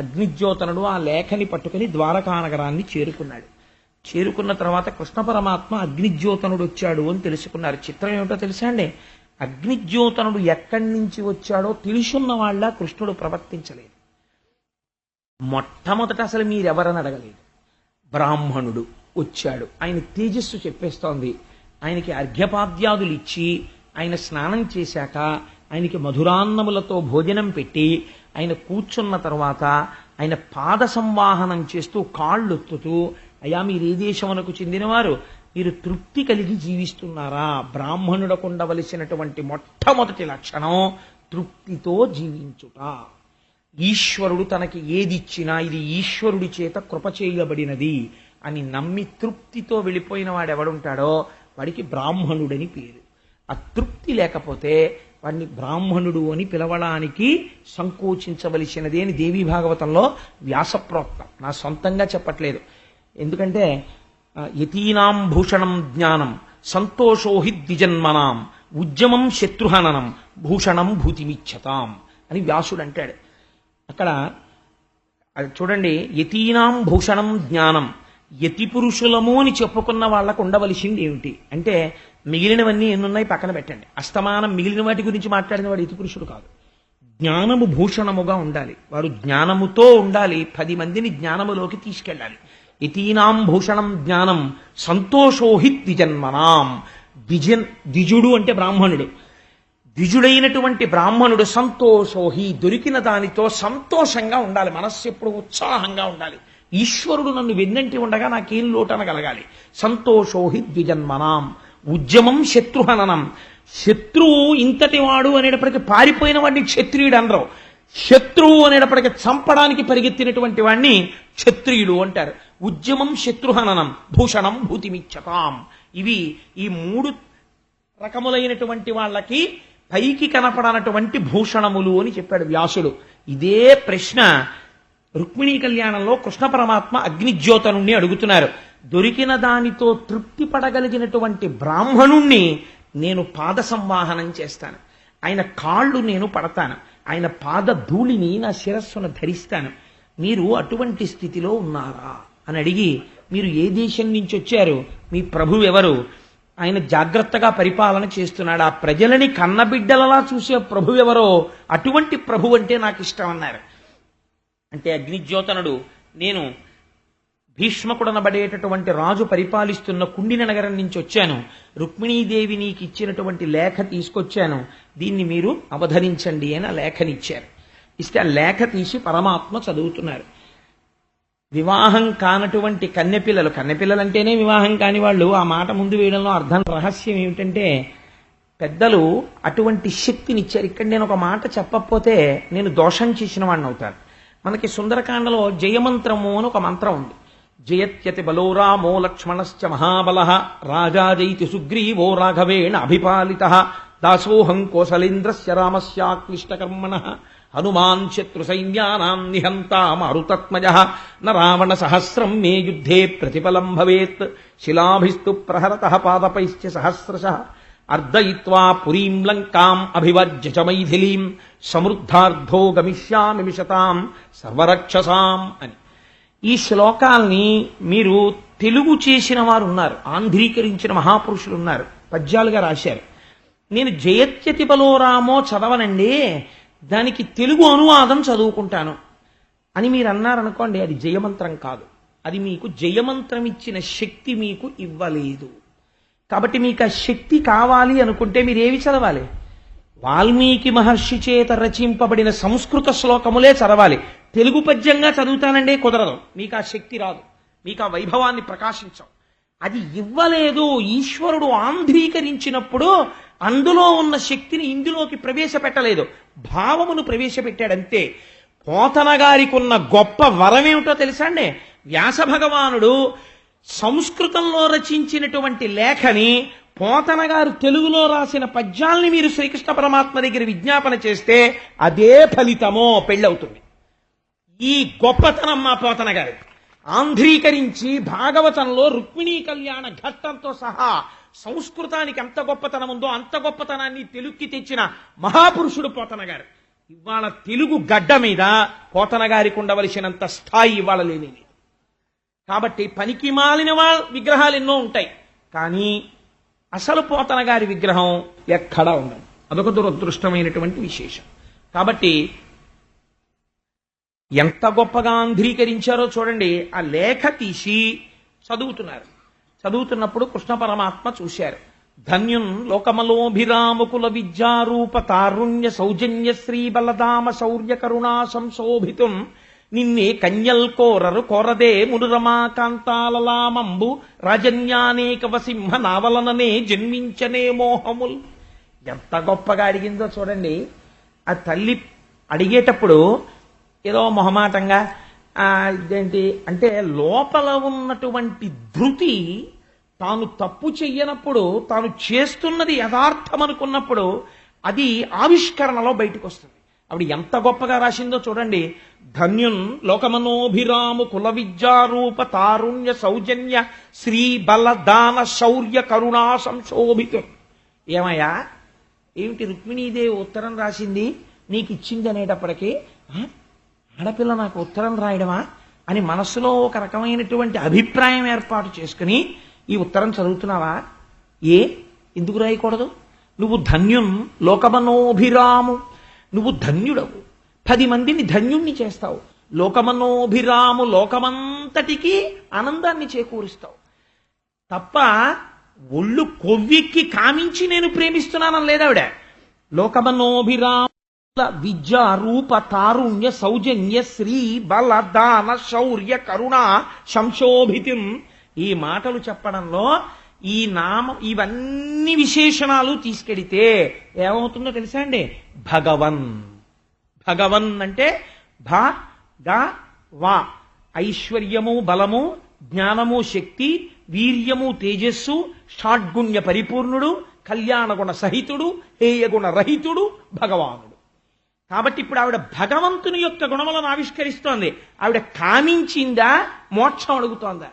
అగ్నిజ్యోతనుడు ఆ లేఖని పట్టుకుని ద్వారకానగరాన్ని చేరుకున్నాడు. చేరుకున్న తర్వాత కృష్ణ పరమాత్మ అగ్నిజ్యోతనుడు వచ్చాడు అని తెలుసుకున్నారు. చిత్రం ఏమిటో తెలుసా అండి? అగ్నిజ్యోతనుడు ఎక్కడి నుంచి వచ్చాడో తెలుసున్న వాళ్ళ కృష్ణుడు ప్రవర్తించలేదు. మొట్టమొదట అసలు మీరెవరని అడగలేదు. బ్రాహ్మణుడు వచ్చాడు. ఆయన తేజస్సు చెప్పేస్తోంది. ఆయనకి అర్ఘ్యపాద్యాదులు ఇచ్చి ఆయన స్నానం చేశాక ఆయనకి మధురాన్నములతో భోజనం పెట్టి ఆయన కూర్చున్న తర్వాత ఆయన పాద సంవాహనం చేస్తూ కాళ్ళొత్తుతూ అయా మీరు ఏ దేశమునకు చెందినవారు? మీరు తృప్తి కలిగి జీవిస్తున్నారా? బ్రాహ్మణుడకు ఉండవలసినటువంటి మొట్టమొదటి లక్షణం తృప్తితో జీవించుట. ఈశ్వరుడు తనకి ఏదిచ్చినా ఇది ఈశ్వరుడి చేత కృప చేయబడినది అని నమ్మి తృప్తితో వెళ్ళిపోయిన వాడు ఎవడుంటాడో వాడికి బ్రాహ్మణుడని పేరు. ఆ తృప్తి లేకపోతే వాడిని బ్రాహ్మణుడు అని పిలవడానికి సంకోచించవలసినది అని దేవీ భాగవతంలో వ్యాసప్రోక్తం నా సొంతంగా చెప్పట్లేదు. ఎందుకంటే యతీనాం భూషణం జ్ఞానం సంతోషోహి ద్విజన్మనాం ఉద్యమం శత్రుహననం భూషణం భూతిమిచ్చతాం అని వ్యాసుడు అంటాడు. అక్కడ అది చూడండి యతీనాం భూషణం జ్ఞానం యతి పురుషులము అని చెప్పుకున్న వాళ్ళకు ఉండవలసింది ఏమిటి? అంటే మిగిలినవన్నీ ఎన్నున్నాయి? పక్కన పెట్టండి. అస్తమానం మిగిలిన వాటి గురించి మాట్లాడిన వాడు ఇతి పురుషుడు కాదు. జ్ఞానము భూషణముగా ఉండాలి. వారు జ్ఞానముతో ఉండాలి. పది మందిని జ్ఞానములోకి తీసుకెళ్ళాలి. ఇతీనాం భూషణం జ్ఞానం సంతోషోహి ద్విజన్మనాం ద్విజన్ ద్విజుడు అంటే బ్రాహ్మణుడు. ద్విజుడైనటువంటి బ్రాహ్మణుడు సంతోషోహి దొరికిన దానితో సంతోషంగా ఉండాలి. మనస్సు ఎప్పుడు ఉత్సాహంగా ఉండాలి. ఈశ్వరుడు నన్ను వెన్నంటి ఉండగా నాకేం లోటనగలగాలి సంతోషోహి ద్విజన్మనాం ఉద్యమం శత్రుహననం. శత్రువు ఇంతటి వాడు అనేటప్పటికీ పారిపోయిన వాడిని క్షత్రియుడు అనరు. శత్రువు అనేటప్పటికీ చంపడానికి పరిగెత్తినటువంటి వాడిని క్షత్రియుడు అంటారు. ఉద్యమం శత్రుహననం భూషణం భూతిమిచ్చతాం. ఇవి ఈ మూడు రకములైనటువంటి వాళ్ళకి పైకి కనపడనటువంటి భూషణములు అని చెప్పాడు వ్యాసుడు. ఇదే ప్రశ్న రుక్మిణీ కళ్యాణంలో కృష్ణ పరమాత్మ అగ్నిజ్యోత నుండి అడుగుతున్నారు. దొరికిన దానితో తృప్తి పడగలిగినటువంటి బ్రాహ్మణుణ్ణి నేను పాద సంవాహనం చేస్తాను. ఆయన కాళ్ళు నేను పడతాను. ఆయన పాద ధూళిని నా శిరస్సును ధరిస్తాను. మీరు అటువంటి స్థితిలో ఉన్నారా? అని అడిగి మీరు ఏ దేశం నుంచి వచ్చారు? మీ ప్రభు ఎవరు? ఆయన జాగ్రత్తగా పరిపాలన చేస్తున్నాడు. ఆ ప్రజలని కన్నబిడ్డలలా చూసే ప్రభు ఎవరో? అటువంటి ప్రభు అంటే నాకు ఇష్టం అన్నారు. అంటే అగ్నిజ్యోతనుడు నేను భీష్మకుడనబడేటటువంటి రాజు పరిపాలిస్తున్న కుండిన నగరం నుంచి వచ్చాను. రుక్మిణీదేవి నీకు ఇచ్చినటువంటి లేఖ తీసుకొచ్చాను. దీన్ని మీరు అవధరించండి అని ఆ లేఖనిచ్చారు. ఇస్తే ఆ లేఖ తీసి పరమాత్మ చదువుతున్నారు. వివాహం కానటువంటి కన్నెపిల్లలు కన్నెపిల్లలంటేనే వివాహం కాని వాళ్ళు ఆ మాట ముందు వేయడంలో అర్థం రహస్యం ఏమిటంటే పెద్దలు అటువంటి శక్తినిచ్చారు. ఇక్కడ నేను ఒక మాట చెప్పకపోతే నేను దోషం చేసిన వాడిని అవుతాను. మనకి సుందరకాండలో జయమంత్రము అని ఒక మంత్రం ఉంది. జయత్యతి బలో రామో లక్ష్మణశ్చ మహాబల రాజాజైతి సుగ్రీవో రాఘవేణ అభిపాలిత దాసోహం కోసలేంద్రస్య రామస్యాక్లిష్టకర్మణ హనుమాన్ శత్రు సైన్యానాం నిహంతా మారుతత్మజ న రావణ సహస్రం మే యుద్ధే ప్రతిఫలం భవేత్ శిలాభిస్తు ప్రహరత పాదపైశ్చ సహస్రశ అర్దయిత్వా పురీం లంకాం అభివర్జ్య చ మైథిలీం సమృద్ధార్థో గమిష్యామి మిషతాం సర్వరక్షసాం అని. ఈ శ్లోకాల్ని మీరు తెలుగు చేసిన వారు ఉన్నారు ఆంధ్రీకరించిన మహాపురుషులు ఉన్నారు పద్యాలుగా రాశారు. నేను జయత్యతి బలోరామో చదవనండి దానికి తెలుగు అనువాదం చదువుకుంటాను. అని మీరు అన్నారనుకోండి అది జయమంత్రం కాదు. అది మీకు జయమంత్రం ఇచ్చిన శక్తి మీకు ఇవ్వలేదు. కాబట్టి మీకు ఆ శక్తి కావాలి అనుకుంటే మీరు ఏవి చదవాలి? వాల్మీకి మహర్షి చేత రచింపబడిన సంస్కృత శ్లోకములే చదవాలి. తెలుగు పద్యంగా చదువుతానంటే కుదరదు. మీకు ఆ శక్తి రాదు. మీకు ఆ వైభవాన్ని ప్రకాశించం అది ఇవ్వలేదు. ఈశ్వరుడు ఆంధ్రీకరించినప్పుడు అందులో ఉన్న శక్తిని ఇందులోకి ప్రవేశపెట్టలేదు. భావమును ప్రవేశపెట్టాడంతే. పోతన గారికి ఉన్న గొప్ప వరమేమిటో తెలుసా అండి? వ్యాస భగవానుడు సంస్కృతంలో రచించినటువంటి లేఖని పోతన గారు తెలుగులో రాసిన పద్యాల్ని మీరు శ్రీకృష్ణ పరమాత్మ దగ్గర విజ్ఞాపన చేస్తే అదే ఫలితమో పెళ్ళవుతుంది. ఈ గొప్పతనం మా పోతన గారి. ఆంధ్రీకరించి భాగవతంలో రుక్మిణీ కళ్యాణ ఘట్టంతో సహా సంస్కృతానికి ఎంత గొప్పతనం ఉందో అంత గొప్పతనాన్ని తెలుక్కి తెచ్చిన మహాపురుషుడు పోతన గారు. ఇవాళ తెలుగు గడ్డ మీద పోతన గారికి ఉండవలసినంత స్థాయి ఇవాళ లేనిది కాబట్టి పనికి మాలిన వాళ్ళ విగ్రహాలు ఎన్నో ఉంటాయి. కానీ అసలు పోతన గారి విగ్రహం ఎక్కడా ఉండదు. అదొక దురదృష్టమైనటువంటి విశేషం. కాబట్టి ఎంత గొప్పగా ఆంధ్రీకరించారో చూడండి. ఆ లేఖ తీసి చదువుతున్నారు. చదువుతున్నప్పుడు కృష్ణ పరమాత్మ చూశారు. ధన్యున్ లోకమలోభిరాముకుల విద్యారూప తారుణ్య సౌజన్య శ్రీ బలదామ శౌర్య కరుణా సంశోభితున్ నిన్నే కన్యల్ కోరరు కోరదే మునురమా కాంతాలలామంబు రాజన్యానేకవ సింహ నావలననే జన్మించనే మోహముల్. ఎంత గొప్పగా అడిగిందో చూడండి. ఆ తల్లి అడిగేటప్పుడు ఏదో మొహమాటంగా ఇదేంటి? అంటే లోపల ఉన్నటువంటి ధృతి తాను తప్పు చెయ్యనప్పుడు తాను చేస్తున్నది యథార్థం అనుకున్నప్పుడు అది ఆవిష్కరణలో బయటకు వస్తుంది ఆవిడ ఎంత గొప్పగా రాసిందో చూడండి. ధన్యున్ లోకమనోభిరాము కుల విద్యారూప తారుణ్య సౌజన్య శ్రీ బల దాన శౌర్య కరుణా సంశోభితం ఏమయ్యా? ఏమిటి రుక్మిణీదేవి ఉత్తరం రాసింది? నీకు ఇచ్చింది అనేటప్పటికీ ఆడపిల్ల నాకు ఉత్తరం రాయడమా అని మనస్సులో ఒక రకమైనటువంటి అభిప్రాయం ఏర్పాటు చేసుకుని ఈ ఉత్తరం చదువుతున్నావా? ఏ? ఎందుకు రాయకూడదు? నువ్వు ధన్యుం లోకమనోభిరాము. నువ్వు ధన్యుడవు. పది మందిని ధన్యుణ్ణి చేస్తావు. లోకమనోభిరాము లోకమంతటికి ఆనందాన్ని చేకూరుస్తావు. తప్ప ఒళ్ళు కొవ్వెక్కి కామించి నేను ప్రేమిస్తున్నానని లేదావిడ? లోకమనోభిరాము విద్యారూప తారుణ్య సౌజన్య శ్రీ బల దాన శౌర్య కరుణ సంశోభితం ఈ మాటలు చెప్పడంలో ఈ నామం ఇవన్నీ విశేషణాలు తీసుకెడితే ఏమవుతుందో తెలుసా అండి? భగవన్. భగవన్ అంటే భ గ వా. ఐశ్వర్యము బలము జ్ఞానము శక్తి వీర్యము తేజస్సు షాడ్గుణ్య పరిపూర్ణుడు కళ్యాణగుణ సహితుడు హేయగుణ రహితుడు భగవానుడు. కాబట్టి ఇప్పుడు ఆవిడ భగవంతుని యొక్క గుణములను ఆవిష్కరిస్తోంది. ఆవిడ కామించిందా? మోక్షం అడుగుతోందా?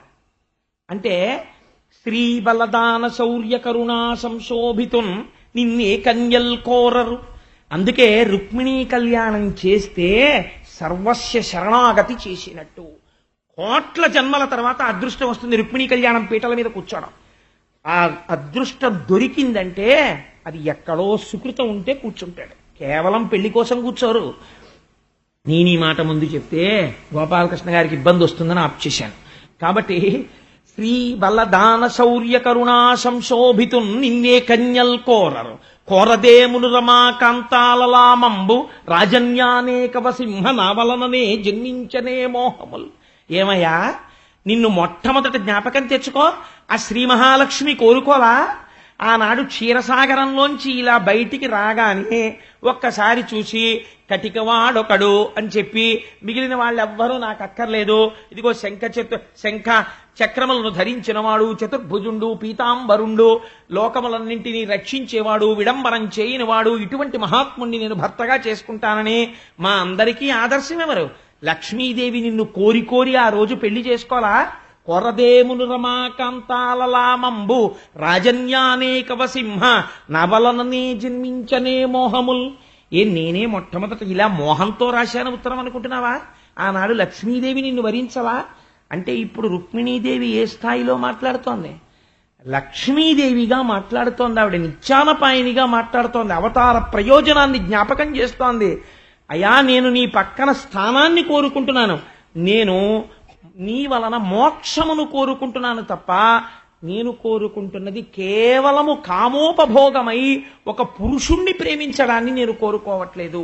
అంటే శ్రీ బలదాన శౌర్య కరుణా సంశోభితున్ నిన్నే కన్యల్ కోరరు. అందుకే రుక్మిణీ కళ్యాణం చేస్తే సర్వస్య శరణాగతి చేసినట్టు. కోట్ల జన్మల తర్వాత అదృష్టం వస్తుంది రుక్మిణీ కళ్యాణం పీటల మీద కూర్చోడం. ఆ అదృష్టం దొరికిందంటే అది ఎక్కడో సుకృతం ఉంటే కూర్చుంటాడు. కేవలం పెళ్ళి కోసం కూర్చోరు. నేను ఈ మాట ముందు చెప్తే గోపాలకృష్ణ గారికి ఇబ్బంది వస్తుందని ఆప్ చేశాను. కాబట్టి శ్రీ బలదాన శౌర్య కరుణా సంశోభితు నిన్నే కన్యల్ కోరరు. కోరదేమును రమాకాంతాలలామంబు రాజన్యానేకవ సింహ నావలననే జన్మించనే మోహములు. ఏమయ్యా? నిన్ను మొట్టమొదటి జ్ఞాపకం తెచ్చుకో. ఆ శ్రీ మహాలక్ష్మి కోరుకోలా ఆనాడు క్షీరసాగరంలోంచి ఇలా బయటికి రాగానే ఒక్కసారి చూసి కటికవాడొకడు అని చెప్పి మిగిలిన వాళ్ళెవ్వరూ నాకు అక్కర్లేదు ఇదిగో శంఖ చతు శంఖ చక్రములను ధరించినవాడు చతుర్భుజుండు పీతాంబరుండు లోకములన్నింటినీ రక్షించేవాడు విడంబరం చేయనివాడు ఇటువంటి మహాత్ముణ్ణి నేను భర్తగా చేసుకుంటానని మా అందరికీ ఆదర్శం ఎవరు లక్ష్మీదేవి నిన్ను కోరి కోరి ఆ రోజు పెళ్ళి చేసుకోవాలా? కొరదేమును రమాకాంతాలలామంబు రాజన్యానేకవ సింహ నవలననే జన్మించనే మోహముల్. ఏ నేనే మొట్టమొదట ఇలా మోహంతో రాశాను ఉత్తరం అనుకుంటున్నావా? ఆనాడు లక్ష్మీదేవి నిన్ను వరించవా? అంటే ఇప్పుడు రుక్మిణీదేవి ఏ స్థాయిలో మాట్లాడుతోంది? లక్ష్మీదేవిగా మాట్లాడుతోంది ఆవిడ నిత్యానపాయనిగా మాట్లాడుతోంది అవతార ప్రయోజనాన్ని జ్ఞాపకం చేస్తోంది. అయా నేను నీ పక్కన స్థానాన్ని కోరుకుంటున్నాను. నేను నీ వలన మోక్షమును కోరుకుంటున్నాను తప్ప నేను కోరుకుంటున్నది కేవలము కామోపభోగమై ఒక పురుషుణ్ణి ప్రేమించడాన్ని నేను కోరుకోవట్లేదు.